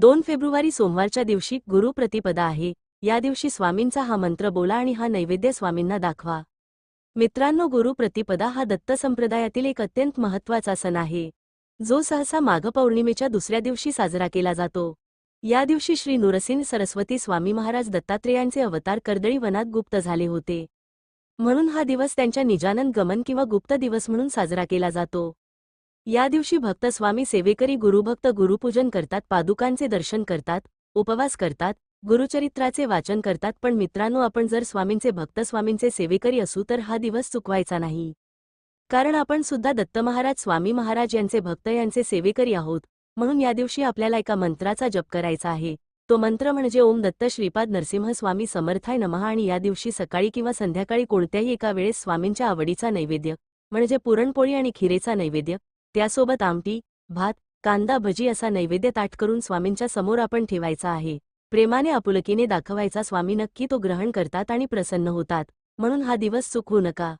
दोन फेब्रुवारी सोमवारच्या दिवशी गुरु प्रतिपदा आहे. या दिवशी स्वामींचा हा मंत्र बोला आणि हा नैवेद्य स्वामींना दाखवा. मित्रांनो गुरु प्रतिपदा हा दत्त संप्रदायातील एक अत्यंत महत्त्वाचा सण आहे. जो सहसा माघ पौर्णिमेच्या दुसऱ्या दिवशी साजरा केला जातो. या दिवशी श्री नुरसिंह सरस्वती स्वामी महाराज दत्तात्रेयांचे अवतार कर्दळी वनात गुप्त झाले होते. म्हणून हा दिवस त्यांच्या निजानंद गमन किंवा गुप्त दिवस म्हणून साजरा केला जातो. या दिवशी भक्त स्वामी सेवेकरी गुरुभक्त गुरुपूजन करतात पादुकांचे दर्शन करतात उपवास करतात गुरुचरित्राचे वाचन करतात. पण मित्रांनो आपण जर स्वामींचे भक्त स्वामींचे सेवेकरी असू तर हा दिवस चुकवायचा नाही. कारण आपण सुद्धा दत्तमहाराज स्वामी महाराज यांचे भक्त यांचे सेवेकरी आहोत. म्हणून या दिवशी आपल्याला एका मंत्राचा जप करायचा आहे. तो मंत्र म्हणजे ओम दत्त श्रीपाद नरसिंह स्वामी समर्थाय नमः आणि या दिवशी सकाळी किंवा संध्याकाळी कोणत्याही एका वेळेस स्वामींच्या आवडीचा नैवेद्य म्हणजे पुरणपोळी आणि खिरेचा नैवेद्य त्यासोबत आमटी भात कांदा भजी असा नैवेद्य ताट करून स्वामींच्या समोर आपण ठेवायचा आहे. प्रेमाने आपुलकीने दाखवायचा स्वामी नक्की तो ग्रहण करतात आणि प्रसन्न होतात. म्हणून हा दिवस चुकवू नका.